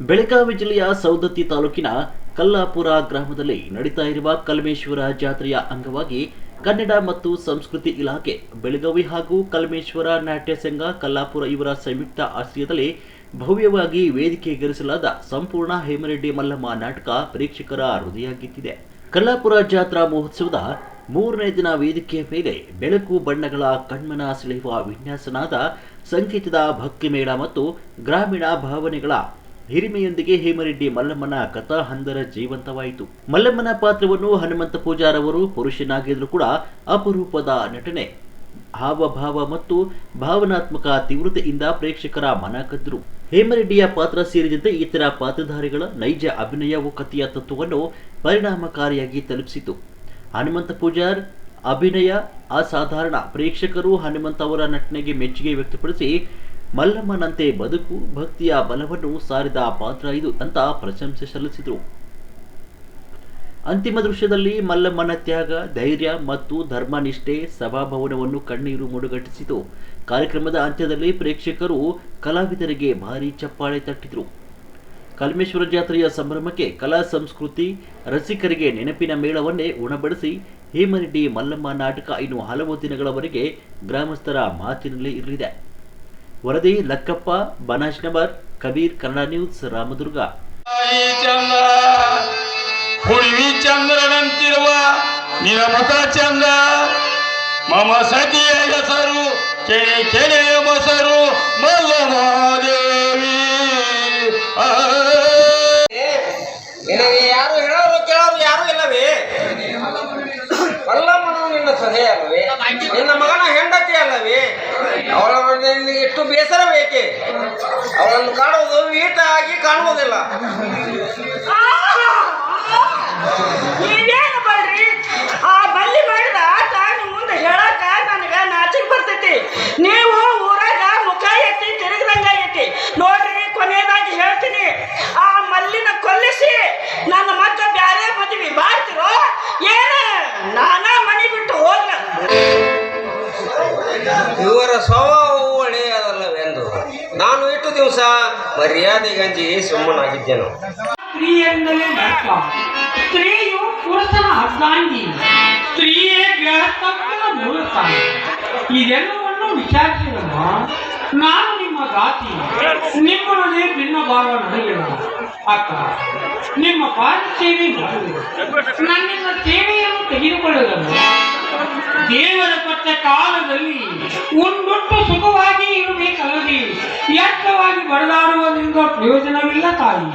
ಬೆಳಗಾವಿ ಜಿಲ್ಲೆಯ ಸೌದತ್ತಿ ತಾಲೂಕಿನ ಕಲ್ಲಾಪುರ ಗ್ರಾಮದಲ್ಲಿ ನಡೀತಾ ಇರುವ ಕಲ್ಮೇಶ್ವರ ಜಾತ್ರೆಯ ಅಂಗವಾಗಿ ಕನ್ನಡ ಮತ್ತು ಸಂಸ್ಕೃತಿ ಇಲಾಖೆ, ಬೆಳಗಾವಿ ಹಾಗೂ ಕಲ್ಮೇಶ್ವರ ನಾಟ್ಯ ಸಂಘ, ಕಲ್ಲಾಪುರ ಇವರ ಸಂಯುಕ್ತ ಆಶ್ರಯದಲ್ಲಿ ಭವ್ಯವಾಗಿ ವೇದಿಕೆಗೇರಿಸಲಾದ ಸಂಪೂರ್ಣ ಹೇಮರೆಡ್ಡಿ ಮಲ್ಲಮ್ಮ ನಾಟಕ ಪ್ರೇಕ್ಷಕರ ಹೃದಯ ಕಲ್ಲಾಪುರ ಜಾತ್ರಾ ಮಹೋತ್ಸವದ ಮೂರನೇ ದಿನ ವೇದಿಕೆಯ ಮೇಲೆ ಬೆಳಕು ಬಣ್ಣಗಳ ಕಣ್ಮನ ಸೆಳೆಯುವ ವಿನ್ಯಾಸನಾದ ಸಂಗೀತದ ಭಕ್ತಿ ಮೇಳ ಮತ್ತು ಗ್ರಾಮೀಣ ಭಾವನೆಗಳ ಹಿರಿಮೆಯೊಂದಿಗೆ ಹೇಮರೆಡ್ಡಿ ಮಲ್ಲಮ್ಮನ ಕಥಾ ಹಂದರ ಜೀವಂತವಾಯಿತು. ಮಲ್ಲಮ್ಮನ ಪಾತ್ರವನ್ನು ಹನುಮಂತ ಪೂಜಾರವರು ಅವರು ಪುರುಷನಾಗಿದ್ರು ಕೂಡ ಅಪರೂಪದ ನಟನೆ, ಹಾವಭಾವ ಮತ್ತು ಭಾವನಾತ್ಮಕ ತೀವ್ರತೆಯಿಂದ ಪ್ರೇಕ್ಷಕರ ಮನ ಕದ್ದರು ಹೇಮರೆಡ್ಡಿಯ ಪಾತ್ರ ಸೇರಿದಂತೆ ಇತರ ಪಾತ್ರಧಾರಿಗಳ ನೈಜ ಅಭಿನಯವು ಕಥೆಯ ತತ್ವವನ್ನು ಪರಿಣಾಮಕಾರಿಯಾಗಿ ತಲುಪಿಸಿತು. ಹನುಮಂತ ಪೂಜಾರ್ ಅಭಿನಯ ಅಸಾಧಾರಣ. ಪ್ರೇಕ್ಷಕರು ಹನುಮಂತ ಅವರ ನಟನೆಗೆ ಮೆಚ್ಚುಗೆ ವ್ಯಕ್ತಪಡಿಸಿ ಮಲ್ಲಮ್ಮನಂತೆ ಬದುಕು, ಭಕ್ತಿಯ ಬಲವನ್ನು ಸಾರಿದ ಪಾತ್ರ ಇದು ಅಂತ ಪ್ರಶಂಸೆ ಸಲ್ಲಿಸಿದರು. ಅಂತಿಮ ದೃಶ್ಯದಲ್ಲಿ ಮಲ್ಲಮ್ಮನ ತ್ಯಾಗ, ಧೈರ್ಯ ಮತ್ತು ಧರ್ಮನಿಷ್ಠೆ ಸಭಾಭವನವನ್ನು ಕಣ್ಣೀರು ಮುಡುಗಟ್ಟಿಸಿತು. ಕಾರ್ಯಕ್ರಮದ ಅಂತ್ಯದಲ್ಲಿ ಪ್ರೇಕ್ಷಕರು ಕಲಾವಿದರಿಗೆ ಭಾರಿ ಚಪ್ಪಾಳೆ ತಟ್ಟಿದರು. ಕಲ್ಮೇಶ್ವರ ಜಾತ್ರೆಯ ಸಂಭ್ರಮಕ್ಕೆ ಕಲಾ ಸಂಸ್ಕೃತಿ ರಸಿಕರಿಗೆ ನೆನಪಿನ ಮೇಳವನ್ನೇ ಉಣಬಡಿಸಿ ಹೇಮರೆಡ್ಡಿ ಮಲ್ಲಮ್ಮ ನಾಟಕ ಇನ್ನು ಹಲವು ದಿನಗಳವರೆಗೆ ಗ್ರಾಮಸ್ಥರ ಮಾತಿನಲ್ಲಿ ಇರಲಿದೆ. ವರದಿ ಲಕ್ಕಪ್ಪ ಬನಾಶ್ನಬರ್ ಕಬೀರ್ ಕನ್ನಡ ನ್ಯೂಸ್, ರಾಮದುರ್ಗ. ಹುಡುವಿ ಚಂದ್ರನಂತಿರುವ ನಿರಮತ ಚಂದ್ರ ಚಂದ ಮಮ ಸತಿಯ ಹೆಸರು ಕೆರೆ ಕೆರೆಯ ಬಸರು, ಮಲ್ಲಮಾದೇವಿ. ಆ ಬೇಸರ ಬೇಕೆ? ಅವನನ್ನು ಕಾಣುವುದು ವೀಟ ಆಗಿ ಕಾಣುವುದಿಲ್ಲ ನೀವೇನು ಬಳ್ರಿ ಆ ಬಲ್ಲಿ ಮಾಡಿದ ತಾನು ಮುಂದೆ ಹೇಳಕ ನನಗೆ ನಾಚಿಕೆ ಬರ್ತೈತಿ. ನೀವು ನಾನು ಇತ್ತು ದಿವಸ ಮರ್ಯಾದೆಗಂಜಿ ಸುಮ್ಮನಾಗಿದ್ದೇನು. ಸ್ತ್ರೀ ಎಂದರೆ ತ್ರೀಯು ಸ್ತ್ರೀಯು ಪುರುಷನ ಅರ್ಧಾಂಗಿ ಸ್ತ್ರೀಯೇ ಗೃಹಸ್ಥಕ್ಕನ ಮೂಲತಾಯಿ ಇದೆಲ್ಲವನ್ನು ವಿಚಾರಿಸಿದಮ್ಮ, ನಾನು ನಿಮ್ಮ ಗಾತಿ ನಿಮ್ಮೊಡನೆ ಭಿನ್ನ ಭಾವ ನಡೆಯಲ್ಲ ಅಕ್ಕ, ನಿಮ್ಮ ಪಾದ ಸೇವೆ ನನ್ನಿಂದ ಸೇವೆಯನ್ನು ತೆಗೆದುಕೊಳ್ಳುವುದನ್ನು ದೇವರ ಕೊಟ್ಟ ಕಾಲದಲ್ಲಿ ಒಂದೊಟ್ಟು ಸುಖವಾಗಿ ಇರಬೇಕಲ್ಲದೆ ವ್ಯರ್ಥವಾಗಿ ಬಡದಾಡುವುದರಿಂದ ಪ್ರಯೋಜನವಿಲ್ಲ ತಾಯಿ.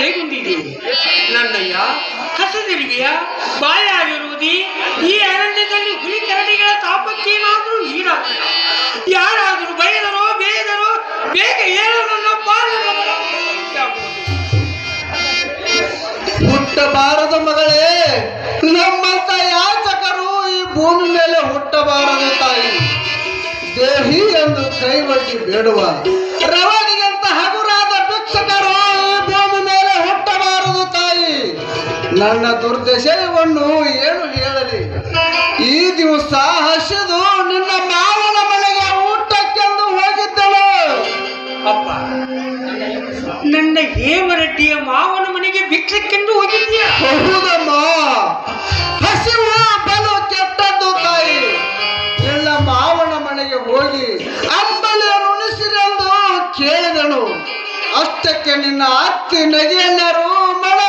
ಕಸ ನನ್ನಯ್ಯ ಬಾಯ ಬಾಯಾಗಿರುವುದೇ ಈ ಅರಣ್ಯದಲ್ಲಿ ಹುಲಿ ಕರಡಿಗಳ ತಾಪಕ್ಕೇನಾದರೂ ನೀರಾಗ ಯಾರಾದರೂ ಬೈದರೋ ಬೇದರೋ ಬೇಗ ಏಳು ನನ್ನ ಪಾಲು ಹುಟ್ಟಬಾರದ ಮಗಳೇ. ನಮ್ಮಂತ ಯಾಚಕರು ಈ ಭೂಮಿ ಮೇಲೆ ಹುಟ್ಟಬಾರದು ತಾಯಿ. ದೇಹಿ ಎಂದು ಕೈವಟ್ಟಿ ಬೇಡುವ ರವಣಿಗಂತ ಹಗುರಾದ ಭಿಕ್ಷಕರು ನನ್ನ ದುರ್ದಶೆಯನ್ನು ಏನು ಹೇಳಲಿ? ಈ ದಿವಸ ಹಸಿದು ನಿನ್ನ ಮಾವನ ಮನೆಗೆ ಊಟಕ್ಕೆಂದು ಹೋಗಿದ್ದಳು. ಅಪ್ಪ ನನ್ನ ಹೇಮರೆಡ್ಡಿಯ ಮಾವನ ಮನೆಗೆ ಭಿಕ್ಷಕ್ಕೆಂದು ಹೋಗಿದ್ದೀಯ? ಹೌದಮ್ಮ. ಹಸಿವು ಬಲು ಕೆಟ್ಟದ್ದು ತಾಯಿ. ಎಲ್ಲ ಮಾವನ ಮನೆಗೆ ಹೋಗಿ ಅಂಬಲೆ ಉಣಿಸಿರೆಂದು ಕೇಳಿದನು. ಅಷ್ಟಕ್ಕೆ ನಿನ್ನ ಅತ್ತಿ ನಗೆಯನ್ನರು ಮಳೆ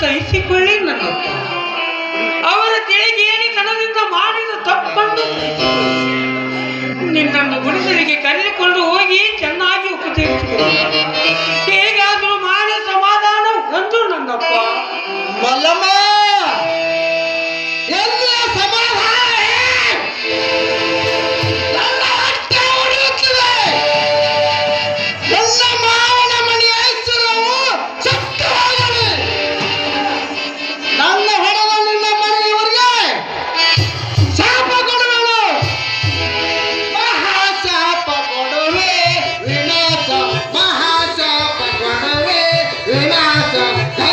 ಸಹಿಸಿಕೊಳ್ಳಿ ನನ್ನ ಅವರ ತಿಳಿಗೆ ಏನಿ ತನದಿಂದ ಮಾಡಿದ ತಪ್ಪನ್ನು ನಿನ್ನನ್ನು ಗುಡಿಸಲಿಗೆ ಕರೆದುಕೊಂಡು ಹೋಗಿ ಚಂದ Yeah.